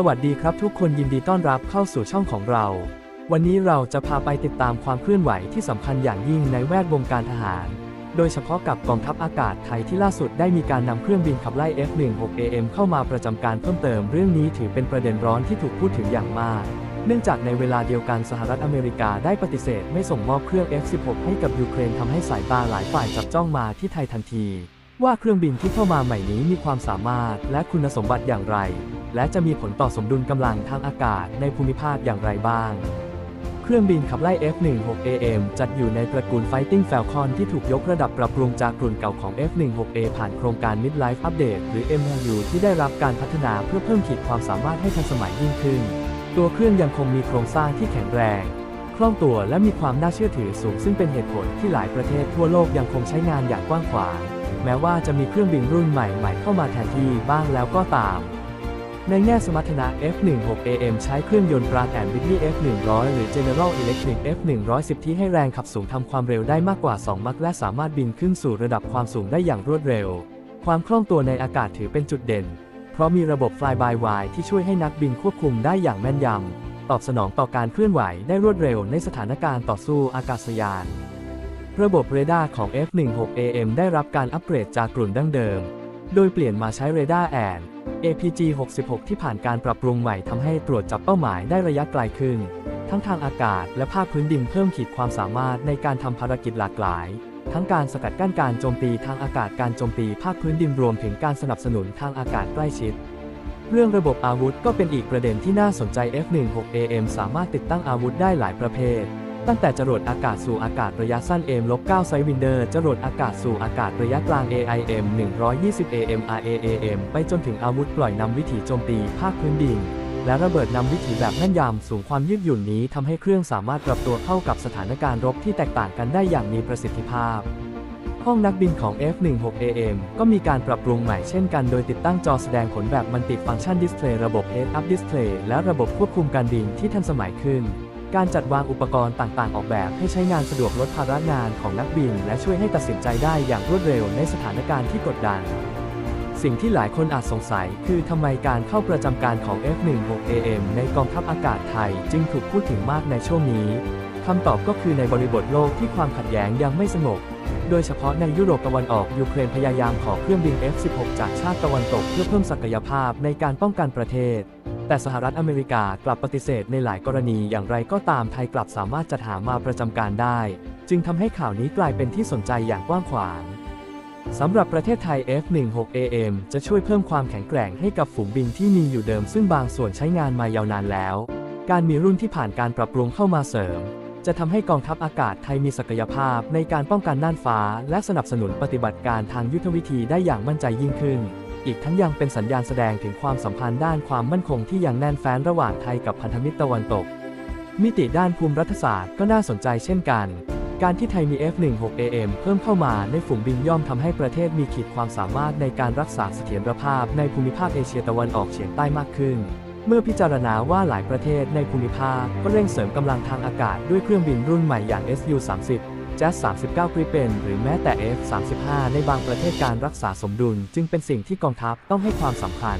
สวัสดีครับทุกคนยินดีต้อนรับเข้าสู่ช่องของเรา วันนี้เราจะพาไปติดตามความเคลื่อนไหวที่สำคัญอย่างยิ่งในแวดวงการทหาร โดยเฉพาะกับกองทัพอากาศไทยที่ล่าสุดได้มีการนำเครื่องบินขับไล่ F-16AM เข้ามาประจำการเพิ่มเติมเรื่องนี้ถือเป็นประเด็นร้อนที่ถูกพูดถึงอย่างมาก เนื่องจากในเวลาเดียวกันสหรัฐอเมริกาได้ปฏิเสธไม่ส่งมอบเครื่อง F-16 ให้กับยูเครนทำให้สายตาหลายฝ่ายจับจ้องมาที่ไทยทันที ว่าเครื่องบินที่เข้ามาใหม่นี้มีความสามารถและคุณสมบัติอย่างไร และจะมีผลต่อสมดุลกำลังทางอากาศในภูมิภาคอย่างไรบ้าง เครื่องบินขับไล่ F-16AM จัดอยู่ในตระกูล Fighting Falcon ที่ถูกยกระดับปรับปรุงจากรุ่นเก่าของ F-16A ผ่านโครงการ Midlife Update หรือ MLU ที่ได้รับการพัฒนาเพื่อเพิ่มขีดความสามารถให้ทันสมัยยิ่งขึ้น ตัวเครื่องยังคงมีโครงสร้างที่แข็งแรงคล่องตัวและมีความน่าเชื่อถือสูงซึ่งเป็นเหตุผลที่หลายประเทศทั่วโลกยังคงใช้งานอย่างกว้างขวาง แม้ว่าจะมีเครื่องบินรุ่นใหม่ๆเข้ามาแทนที่บ้างแล้วก็ตาม ในแง่สมรรถนะ F16AM ใช้เครื่องยนต์ Pratt Whitney F100 หรือ General Electric F110 ที่ให้แรงขับสูงทำความเร็วได้มากกว่า 2 มัคและสามารถบินขึ้นสู่ระดับความสูงได้อย่างรวดเร็ว ความคล่องตัวในอากาศถือเป็นจุดเด่น เพราะมีระบบ Fly by Wire ที่ช่วยให้นักบินควบคุมได้อย่างแม่นยำ ตอบสนองต่อการเคลื่อนไหวได้รวดเร็วในสถานการณ์ต่อสู้อากาศยาน ระบบเรดาร์ของ F16AM ได้รับการอัปเกรดจากกลุ่นดั้งเดิม โดยเปลี่ยนมาใช้เรดาร์แอน APG 66 ที่ผ่านการปรับปรุงใหม่ทำให้ตรวจจับเป้าหมายได้ระยะไกลขึ้น ทั้งทางอากาศและภาคพื้นดินเพิ่มขีดความสามารถในการทำภารกิจหลากหลาย ทั้งการสกัดกั้นการโจมตีทางอากาศการโจมตีภาคพื้นดินรวมถึงการสนับสนุนทางอากาศใกล้ชิด เรื่องระบบอาวุธก็เป็นอีกประเด็นที่น่าสนใจ F16AM สามารถติดตั้งอาวุธได้หลายประเภท ตั้งแต่จรวดอากาศสู่อากาศระยะสั้น M-9 ไซวินเดอร์จรวดอากาศสู่อากาศระยะกลาง AIM 120 AM RAAM ไปจนถึงอาวุธปล่อยนำวิถีโจมตีภาคพื้นดิน และระเบิดนำวิถีแบบแม่นยำสูงความยืดหยุ่นนี้ทำให้เครื่องสามารถปรับตัวเข้ากับสถานการณ์รบที่แตกต่างกันได้อย่างมีประสิทธิภาพห้องนักบินของ F16AM ก็มีการปรับปรุงใหม่เช่นกันโดยติดตั้งจอแสดงผลแบบมันติฟังก์ชันดิสเพลย์ระบบ Head Up Display และระบบควบคุมการบินที่ทันสมัยขึ้น การจัดวางอุปกรณ์ต่างๆ ออกแบบให้ใช้งานสะดวกลดภาระงานของนักบิน และช่วยให้ตัดสินใจได้อย่างรวดเร็วในสถานการณ์ที่กดดัน สิ่งที่หลายคนอาจสงสัยคือทำไมการเข้าประจำการของ F16AM ในกองทัพอากาศไทยจึงถูกพูดถึงมากในช่วงนี้คำตอบก็คือในบริบทโลกที่ความขัดแย้งยังไม่สงบ โดยเฉพาะในยุโรปตะวันออกยูเครนพยายามขอเครื่องบิน F16 จากชาติตะวันตกเพื่อเพิ่มศักยภาพในการป้องกันประเทศ แต่สหรัฐอเมริกากลับปฏิเสธในหลายกรณีอย่างไรก็ตามไทยกลับสามารถจัดหามาประจำการได้ จึงทำให้ข่าวนี้กลายเป็นที่สนใจอย่างกว้างขวางสำหรับประเทศไทย F16AM จะช่วยเพิ่มความแข็งแกร่งให้กับฝูงบินที่มีอยู่เดิม ซึ่งบางส่วนใช้งานมายาวนานแล้ว การมีรุ่นที่ผ่านการปรับปรุงเข้ามาเสริม จะทำให้กองทัพอากาศไทยมีศักยภาพในการป้องกันน่านฟ้า และสนับสนุนปฏิบัติการทางยุทธวิธีได้อย่างมั่นใจยิ่งขึ้น อีกทั้งยังเป็นสัญญาณแสดงถึงความสัมพันธ์ด้านความมั่นคงที่ยังแน่นแฟ้นระหว่างไทยกับพันธมิตรตะวันตก มิติด้านภูมิรัฐศาสตร์ก็น่าสนใจเช่นกัน การที่ไทยมี F16AM เพิ่มเข้ามาในฝูงบินย่อมทำให้ประเทศมีขีดความสามารถในการรักษาเสถียรภาพในภูมิภาคเอเชียตะวันออกเฉียงใต้มากขึ้น เมื่อพิจารณาว่าหลายประเทศในภูมิภาคก็เร่งเสริมกำลังทางอากาศด้วยเครื่องบินรุ่นใหม่อย่าง Su-30 Jazz 39 Gripen หรือแม้แต่ F-35 ในบางประเทศการรักษาสมดุล จึงเป็นสิ่งที่กองทัพต้องให้ความสำคัญ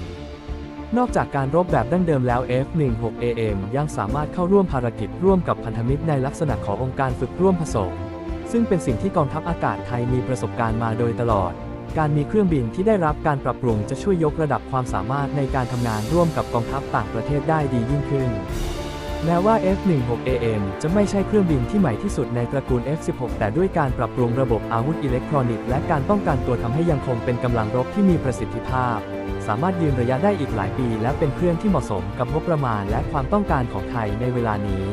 นอกจากการรบแบบดั้งเดิมแล้ว F16AM ยังสามารถเข้าร่วมภารกิจร่วมกับพันธมิตรในลักษณะขององค์การฝึกร่วมผสม ซึ่งเป็นสิ่งที่กองทัพอากาศไทยมีประสบการณ์มาโดยตลอด การมีเครื่องบินที่ได้รับการปรับปรุงจะช่วยยกระดับความสามารถในการทำงานร่วมกับกองทัพต่างประเทศได้ดียิ่งขึ้น แม้ว่า F16AM จะไม่ใช่เครื่องบินที่ใหม่ที่สุดในตระกูล F16 แต่ด้วยการปรับปรุงระบบอาวุธอิเล็กทรอนิกส์และการป้องกันตัวทำให้ยังคงเป็นกำลังรบที่มีประสิทธิภาพ สามารถยืนระยะได้อีกหลายปี และเป็นเครื่องที่เหมาะสมกับงบประมาณและความต้องการของไทยในเวลานี้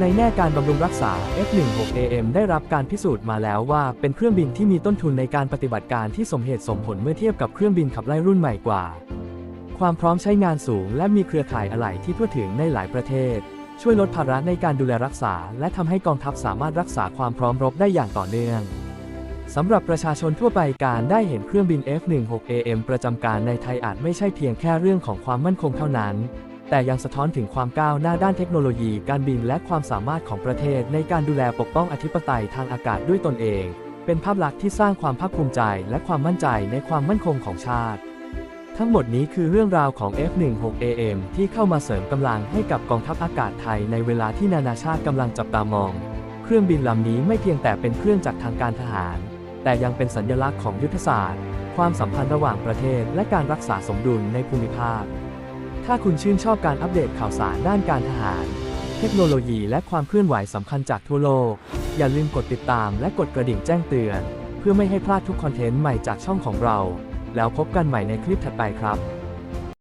ในแง่การบำรุงรักษา F16AM ได้รับการพิสูจน์มาแล้วว่า เป็นเครื่องบินที่มีต้นทุนในการปฏิบัติการที่สมเหตุสมผลเมื่อเทียบกับเครื่องบินขับไล่รุ่นใหม่กว่า ความพร้อมใช้งานสูง และมีเครือข่ายอะไหล่ที่ทั่วถึงในหลายประเทศ ช่วยลดภาระในการดูแลรักษา และทำให้กองทัพสามารถรักษาความพร้อมรบได้อย่างต่อเนื่องสำหรับประชาชนทั่วไปการได้เห็นเครื่องบิน F16AM ประจำการในไทยอาจไม่ใช่เพียงแค่เรื่องของความมั่นคงเท่านั้น แต่ยังสะท้อนถึงความก้าวหน้าด้านเทคโนโลยี การบินและความสามารถของประเทศในการดูแลปกป้องอธิปไตยทางอากาศด้วยตนเอง เป็นภาพลักษณ์ที่สร้างความภาคภูมิใจ และความมั่นใจในความมั่นคงของชาติ ทั้งหมดนี้คือเรื่องราวของ F-16AM ที่เข้ามาเสริมกำลังให้กับกองทัพอากาศไทยในเวลาที่นานาชาติกำลังจับตามอง เครื่องบินลำนี้ไม่เพียงแต่เป็นเครื่องจักรทางการทหาร แต่ยังเป็นสัญลักษณ์ของยุทธศาสตร์ ความสัมพันธ์ระหว่างประเทศ และการรักษาสมดุลในภูมิภาค ถ้าคุณชื่นชอบการอัปเดตข่าวสารด้านการทหาร เทคโนโลยีและความเคลื่อนไหวสำคัญจากทั่วโลก อย่าลืมกดติดตามและกดกระดิ่งแจ้งเตือน เพื่อไม่ให้พลาดทุกคอนเทนต์ใหม่จากช่องของเรา แล้วพบกันใหม่ในคลิปถัดไปครับ